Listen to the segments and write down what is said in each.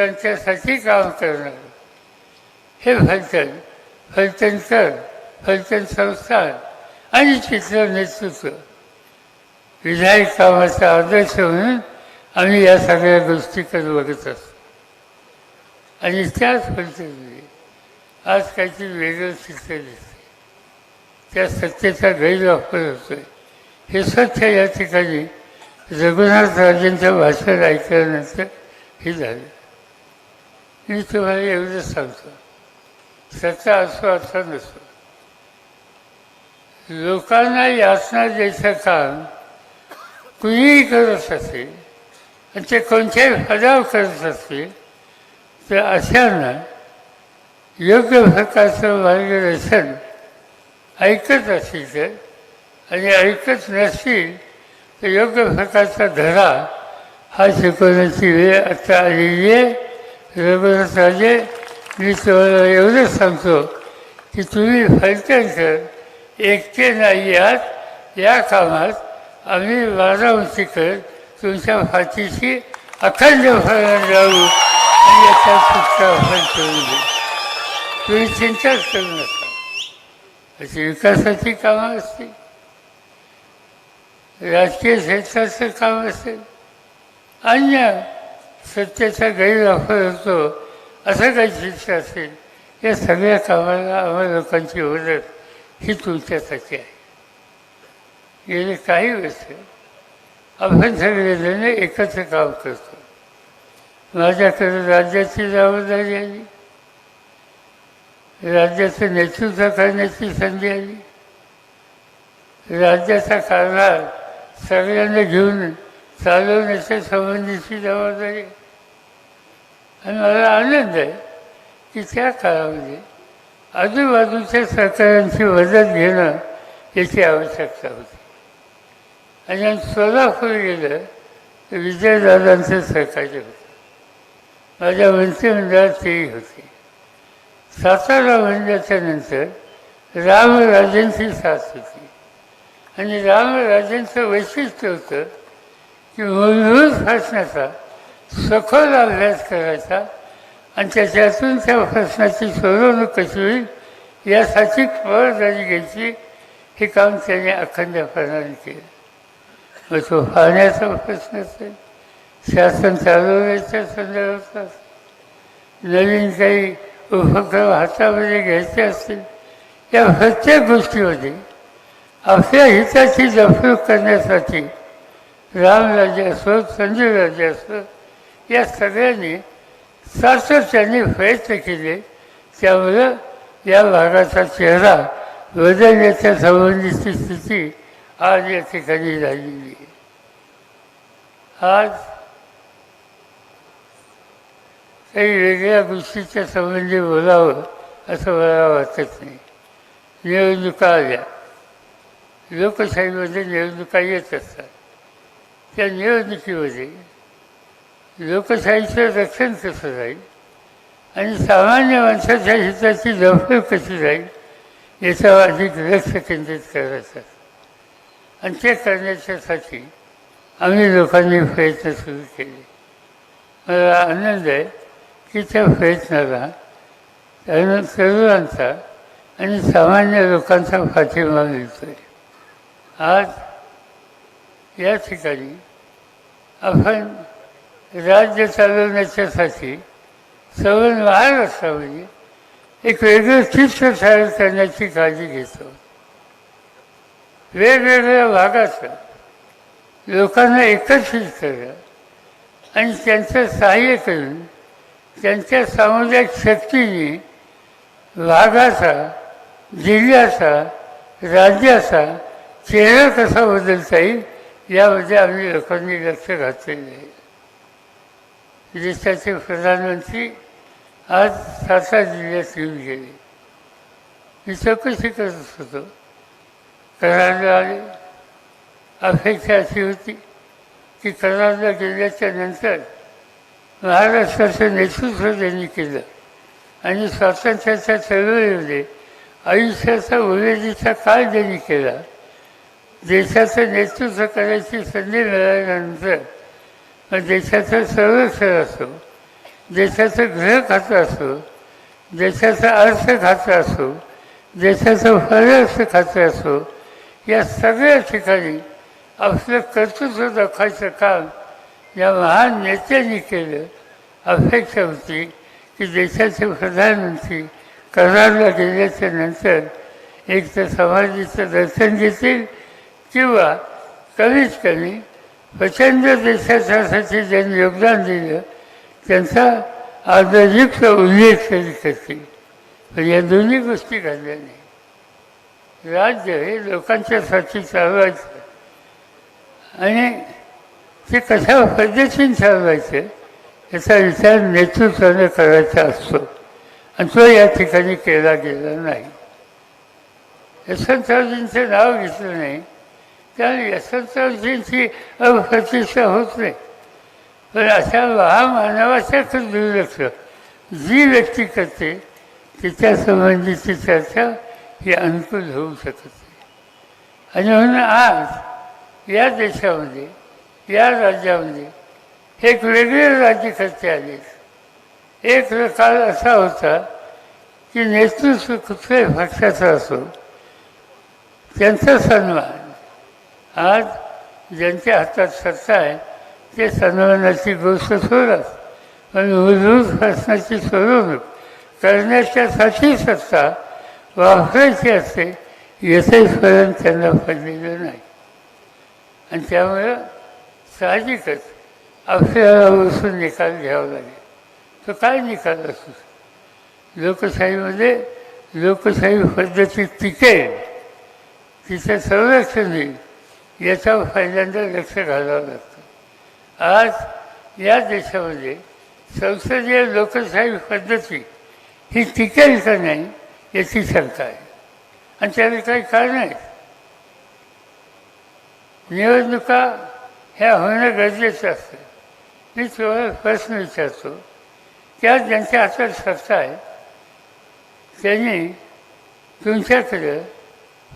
त्यांच्यासाठी काम करणार. हे फलटण फलटणकर फलटण संस्थान आणि तिथलं नेतृत्व. विधायक कामाचा आदर्श म्हणून आम्ही या सगळ्या गोष्टीकडे बघत असतो. आणि त्याच फलटणमध्ये आज काहीतरी वेगळं चित्र दिसते त्या सत्तेचा गैरवापर होतोय. हे सत्य या ठिकाणी रघुनाथ राजेंचं भाषण ऐकल्यानंतर हे झालं. मी तुम्हाला एवढं सांगतो. सत्ता असो असा नसो लोकांना यातना द्यायचं काम कुणीही करत असेल आणि ते कोणत्याही हजाव करत असतील तर अशांना योग्य प्रकारचं मार्गदर्शन ऐकत असेल तर आणि ऐकत नसतील तर योग्य प्रकारचा धडा हा शिकवण्याची वेळ आता आलेली आहे. रघुनाथ राजे मी तुम्हाला एवढंच सांगतो की तुम्ही फलत्यांचं एकटे नाही आहात. या कामात आम्ही वाराणसीकर तुमच्या फाटीशी अखंड फळण जाऊ आणि याचा सुटका आपण करून देऊ. तुम्ही चिंताच करू नका. अशी विकासाची कामं असतील. राजकीय क्षेत्राचं काम असेल. अन्य सत्तेचा गैरवापर होतो असं काही चित्र असेल या सगळ्या कामाला आम्हा लोकांची मदत ही तुमच्यासाठी आहे. गेले काही वर्ष आपण सगळेजण एकत्र काम करतो. माझ्याकडे राज्याची जबाबदारी आली. राज्याचं नेतृत्व करण्याची संधी आली. राज्याचा कारभार सगळ्यांना घेऊन चालवण्याच्या संबंधीची जबाबदारी. आणि मला आनंद आहे की त्या काळामध्ये आजूबाजूच्या सरकारांची मदत घेणं याची आवश्यकता होती. आणि सोलापूर गेलं तर विजयदादांचं सरकारचे होतं. माझ्या मंत्रिमंडळात तेही होते. सातारा म्हणल्याच्या नंतर रामराजेंची साथ होती. आणि रामराजेंचं वैशिष्ट्य होतं की मूलभूत सखोल अभ्यास करायचा आणि त्याच्यातून त्या प्रश्नाची सोडवणूक कशी होईल यासाठी खबरदारी घ्यायची हे काम त्याने अखंडपणाने केलं. मग तो पाण्याचा प्रश्न असेल शासन चालवण्याच्या संदर्भात असेल नवीन काही उपक्रम हातामध्ये घ्यायचे असतील या प्रत्येक गोष्टीमध्ये आपल्या हिताची जपणूक करण्यासाठी रामराजे असो संजयराजे असो या सगळ्यांनी सातत्याने प्रयत्न केले. त्यामुळं या भागाचा चेहरा बदलण्याच्या संबंधीची स्थिती आज या ठिकाणी झालेली आहे. आज काही वेगळ्या गोष्टीच्या संबंधी बोलावं असं मला वाटत नाही. निवडणुका आल्या. लोकशाहीमध्ये निवडणुका येत असतात. त्या निवडणुकीमध्ये लोकशाहीचं रक्षण कसं राहील आणि सामान्य माणसाच्या हिताची जवळ कशी राहील याच्यावर अधिक लक्ष केंद्रित करायचं. आणि ते करण्याच्यासाठी आम्ही लोकांनी प्रयत्न सुरू केले. मला आनंद आहे की त्या प्रयत्नाला तरुण तरुणांचा आणि सामान्य लोकांचा पाठिंबा मिळतो आहे आज या ठिकाणी आपण राज्य चालवण्याच्यासाठी सवन महाराष्ट्रामध्ये एक वेगळं चित्र तयार करण्याची काळजी घेतो. वेगवेगळ्या भागाचं लोकांना एकत्रित करणं आणि त्यांचं सहाय्य करून त्यांच्या सामुदायिक शक्तीने भागाचा जिल्ह्याचा राज्याचा चेहरा कसा बदलता येईल यामध्ये आम्ही लोकांनी लक्ष घातलेलं आहे. देशाचे प्रधानमंत्री आज सातारा जिल्ह्यात येऊन गेले. मी चौकशी करत होतो. कराडला आले अपेक्षा अशी होती की कराडला गेल्याच्यानंतर महाराष्ट्राचं नेतृत्व त्यांनी केलं आणि स्वातंत्र्याच्या चळवळीमध्ये आयुष्याचा उमेदीचा काळ त्यांनी केला. देशाचं नेतृत्व करायची संधी मिळाल्यानंतर मग देशाचं संरक्षण असो देशाचं गृह खातं असो देशाचं अर्थ खातं असो देशाचं परराष्ट्र खातं असो या सगळ्या ठिकाणी आपलं कर्तृत्व दाखवायचं काम या महान नेत्यांनी केलं. अपेक्षा होती की देशाचे प्रधानमंत्री करारला गेल्याच्यानंतर एक तर समाधीचं दर्शन घेतील किंवा कमीत कमी प्रचंड देशासाठी ज्यांनी योगदान दिलं त्यांचा आदरयुक्त उल्लेख तरी करतील पण या दोन्ही गोष्टी घडल्या नाही राज्य हे लोकांच्यासाठी चालवायचं आणि ते कशा पद्धतीने चालवायचं याचा विचार नेतृत्वाने करायचा असतो. आणि तो या ठिकाणी केला गेला नाही. यशवंतरावजींचं नाव घेतलं नाही. त्या यशवंतरावजींची अप्रतिष्ठा होत नाही पण अशा महामानवाच्याच दुर्लक्ष जी व्यक्ती करते तिच्यासंबंधीची चर्चा ही अनुकूल होऊ शकत नाही. आणि म्हणून आज या देशामध्ये या राज्यामध्ये एक वेगळे राज्यकर्ते आले. एक काळ असा होता की नेतृत्व कुठल्याही पक्षाचा असो त्यांचा सन्मान आज ज्यांच्या हातात सत्ता आहे ते सन्मानाची गोष्ट सोडत पण मूलभूत प्रश्नाची सोडवणूक करण्याच्यासाठी सत्ता वापरायची असते यशस्पर्यंत त्यांना पडलेलं नाही. आणि त्यामुळं साहजिकच आपल्याला बसून निकाल घ्यावा लागेल. तो काय निकाल असू लोकशाहीमध्ये लोकशाही पद्धती टिकेल तिचं संरक्षण होईल. याच्यावर पहिल्यांदा लक्ष घालावं लागतं. आज या देशामध्ये संसदीय लोकशाही पद्धती ही टिकेल का नाही याची शंका आहे. आणि त्याला काही कारण आहे निवडणुका ह्या होणं गरजेचं असतं. मी तुम्हाला प्रश्न विचारतो की आज ज्यांच्या हातात सत्ता आहे त्यांनी तुमच्याकडं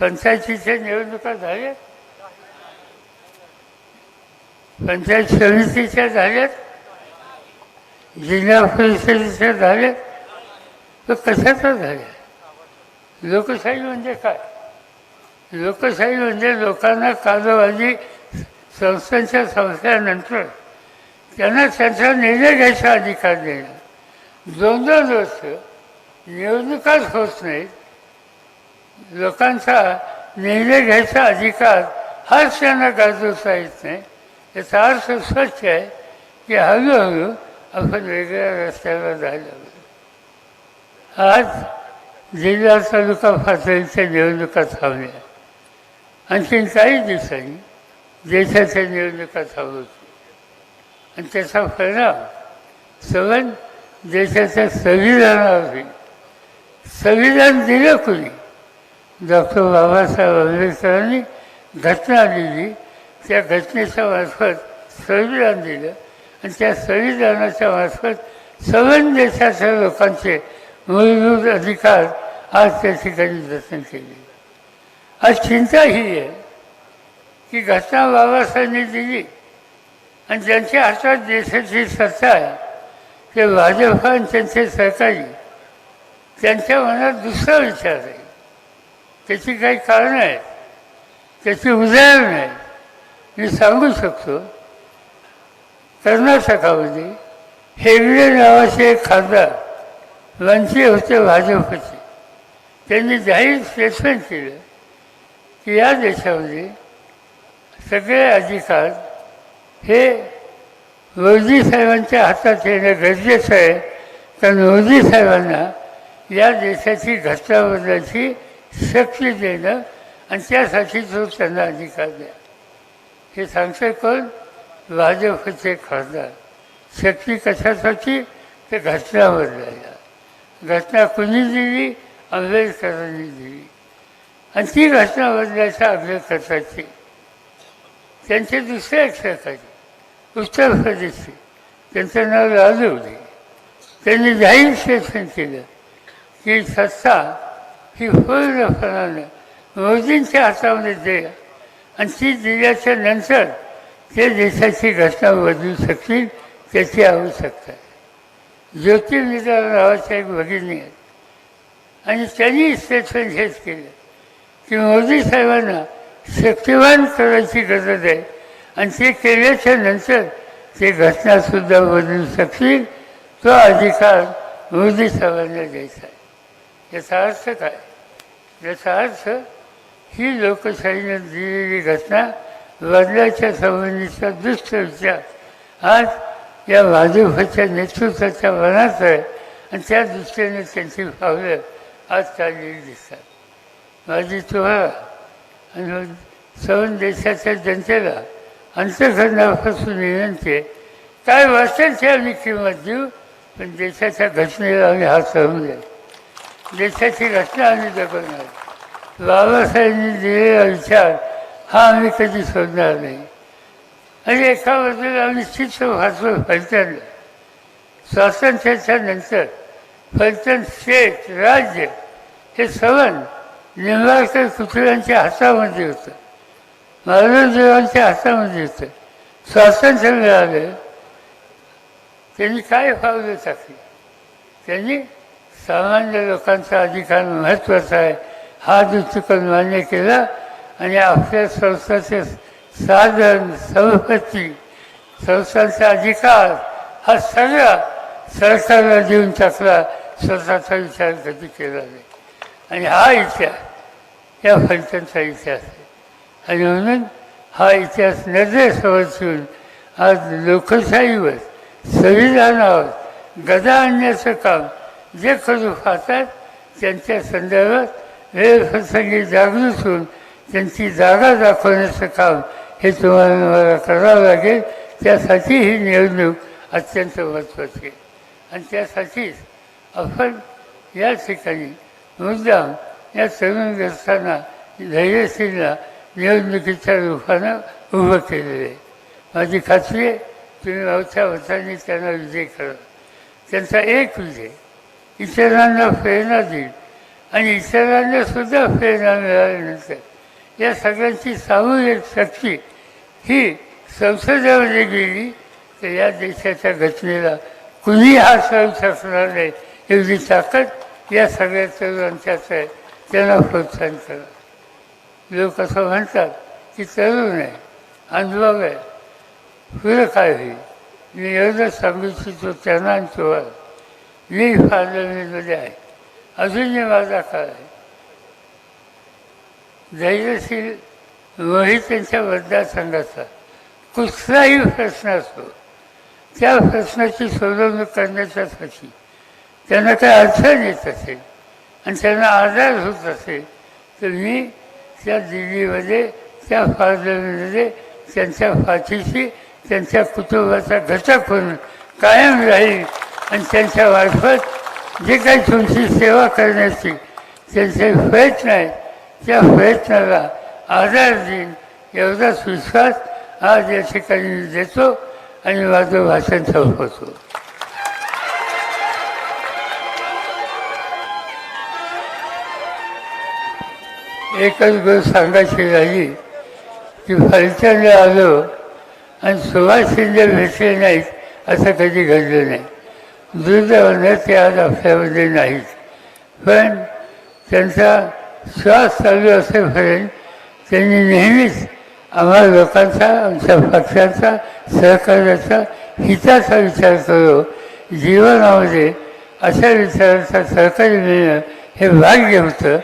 पंचायतीच्या निवडणुका झाल्या? पंचायत समितीच्या झाल्यात जिल्हा परिषदेच्या झाल्यात तर कशाचा झाल्या लोकशाही म्हणजे काय? लोकशाही म्हणजे लोकांना कालबाजी संस्थांच्या संस्थानंतर त्यांना त्यांचा निर्णय घ्यायचा अधिकार देणं दोन दोन वर्ष निवडणुकाच होत नाहीत. लोकांचा निर्णय घ्यायचा अधिकार हाच त्यांना गाजवता येत नाही. याचा अर्थ स्वच्छ आहे की हळूहळू आपण वेगळ्या रस्त्यावर जायला आज जिल्हा तालुका पातळीच्या निवडणुका थांबल्या आणखीन काही दिवसांनी देशाच्या निवडणुका थांबवतील आणि त्याचा परिणाम सवन देशाच्या संविधानावर होईल संविधान दिलं कुणी डॉक्टर बाबासाहेब आंबेडकरांनी घटना दिली त्या घटनेच्या मार्फत संविधान दिलं आणि त्या संविधानाच्या मार्फत सवन देशाच्या लोकांचे मूलभूत अधिकार आज त्या ठिकाणी जतन केले. आज चिंता ही आहे की घटना बाबासाहेबांनी दिली आणि ज्यांच्या हातात देशाची सत्ता आहे ते भाजप आणि त्यांचे सहकारी त्यांच्या मनात दुसरा विचार आहे. त्याची काही कारणं आहेत त्याची उदाहरणं आहेत. मी सांगू शकतो कर्नाटकामध्ये हेगडे नावाचे एक खासदार मंत्री होते भाजपचे. त्यांनी जाहीर स्टेटमेंट केलं की या देशामध्ये सगळे अधिकार हे मोदी साहेबांच्या हातात येणं गरजेचं आहे. कारण मोदी साहेबांना या देशाची घटना बदलायची शक्ती देणं आणि त्यासाठी तो त्यांना अधिकार द्या. हे सांगते कोण? भाजपचे खासदार. शक्ती कशासाठी? ते घटना बदलायला घटना कुणी दिली? आंबेडकरांनी दिली. आणि ती घटना बदलायच्या आग्रह त्यांचे दुसऱ्या क्षेत्राचे उत्तर प्रदेशचे. त्यांचं नाव लालवले त्यांनी जाहीर स्टेटमेंट केलं. की सत्ता ही पूर्णपणानं मोदींच्या हातामध्ये द्या आणि ती दिल्याच्या नंतर ते देशाची घटना बदलू शकतील त्याची आवश्यकता आहे. ज्योतिर्विद्या नावाच्या एक भगिनी आहेत. आणि त्यांनी स्टेटमेंट हेच केलं. की मोदी साहेबांना शक्तिवान करायची गरज आहे. आणि ते केल्याच्यानंतर ते घटनासुद्धा बदलू शकतील तो अधिकार मोदी साहेबांना द्यायचा आहे. याचा अर्थ काय? याचा अर्थ ही लोकशाहीने दिलेली घटना बदलाच्या संबंधीचा दुष्ट विचार. आज या भाजपच्या नेतृत्वाच्या मनात आहे आणि त्या दृष्टीने त्यांची पावलं आज चाललेली दिसतात. माझी तुम्हाला आणि सर्व देशाच्या जनतेला अंतकरणापासून विनंती आहे. काय वाटेल ते आम्ही किंमत देऊ पण देशाच्या घटनेला आम्ही हात धरून द्या देशाची घटना आम्ही जगवणार. बाबासाहेबांनी दिलेला विचार हा आम्ही कधी सोडणार नाही आणि एका बाजूला आम्ही चित्र वाचलो फलटणला स्वातंत्र्याच्या नंतर फलटण स्टेट राज्य हे सवन निंबाळकर कुटुंबांच्या हातामध्ये होतं. महाराजदेवांच्या हातामध्ये होतं. स्वातंत्र्य मिळालं त्यांनी काय पावलं टाकली त्यांनी सामान्य लोकांचा अधिकार महत्त्वाचा आहे हा दृष्टिकोन मान्य केला आणि आपल्या संस्थाचे साधन संपत्ती संस्थांचा अधिकार हा सगळा सरकारला देऊन टाकला स्वतःचा विचार कधी केला नाही. आणि हा इतिहास या फलटणचा इतिहास आहे. आणि म्हणून हा इतिहास नजरेसमोर ठेवून आज लोकशाहीवर संविधानावर गदा आणण्याचं काम जे करू पाहतात त्यांच्या संदर्भात वेळप्रसंगी जागृत होऊन त्यांची जागा दाखवण्याचं काम हे तुम्हाला मला करावं लागेल. त्यासाठी ही निवडणूक अत्यंत महत्त्वाची आहे. आणि त्यासाठीच आपण या ठिकाणी मुद्दाम या तरुणग्रस्तांना धैर्यशीलला निवडणुकीच्या रूपानं उभं केलेलं आहे. माझी खात्री आहे तुम्ही मोठ्या मतांनी त्यांना विजय करा. त्यांचा एक विजय इतरांना प्रेरणा देईल आणि इतरांना सुद्धा प्रेरणा मिळाल्यानंतर या सगळ्यांची सामूहिक शक्ती ही संसदेमध्ये गेली तर या देशाच्या घटनेला कुणी हा सहन शकणार नाही एवढी ताकद या सगळ्या तरुणांच्याच आहे त्यांना प्रोत्साहन करा. लोक असं म्हणतात की तरुण आहे अनुभव आहे पुढं काय होईल? मी एवढं सांगू इच्छितो त्यांना आणि तुम्हाला. मी पार्लमेंटमध्ये आहे. अजूनही माझा काळ आहे. धैर्यशील वही त्यांच्या मतदारसंघाचा कुठलाही प्रश्न असतो त्या प्रश्नाची सोडवणूक करण्याच्यासाठी त्यांना काय अडचण येत असेल आणि त्यांना आजार होत असेल तर मी त्या दिल्लीमध्ये त्या पार्लमेंटमध्ये त्यांच्या पाठीशी त्यांच्या कुटुंबाचा घटक होऊन कायम राहील आणि त्यांच्या मार्फत जे काही तुमची सेवा करण्याची त्यांचे प्रयत्न आहेत त्या प्रयत्नाला आधार देईन. एवढाच विश्वास आज या ठिकाणी देतो आणि माझं भाषण संपवतो. एकच गोष्ट सांगायची राहिली की फलचंद आलो आणि सुभाष शिंदे भेटले नाहीत असं कधी घडलं नाही. दुर्दैवानं ते आज आपल्यामध्ये नाहीत. पण त्यांचा श्वास चालू असेपर्यंत त्यांनी नेहमीच आम्हा लोकांचा आमच्या पक्षांचा सहकार्याचा हिताचा विचार करू जीवनामध्ये अशा विचारांचा सहकार्य मिळणं हे भाग्य होतं.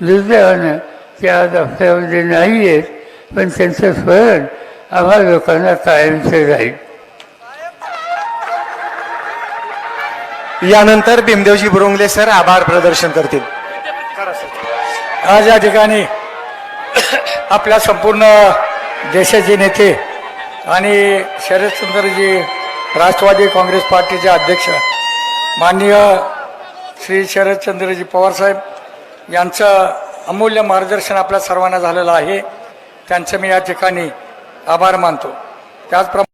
दुर्दैवानं ते आज आपल्यामध्ये नाही आहेत पण त्यांचं स्मरण आम्हा लोकांना कायमचं राहील. यानंतर भीमदेवजी बुरुंगले सर आभार प्रदर्शन करतील. आज या ठिकाणी आपल्या संपूर्ण देशाचे नेते आणि शरदचंद्रजी राष्ट्रवादी काँग्रेस पार्टीचे अध्यक्ष माननीय श्री शरदचंद्रजी पवारसाहेब यांचं अमूल्य मार्गदर्शन आपल्या सर्वांना झालेलं आहे. त्यांचं मी या ठिकाणी आभार मानतो. त्याचप्रमाणे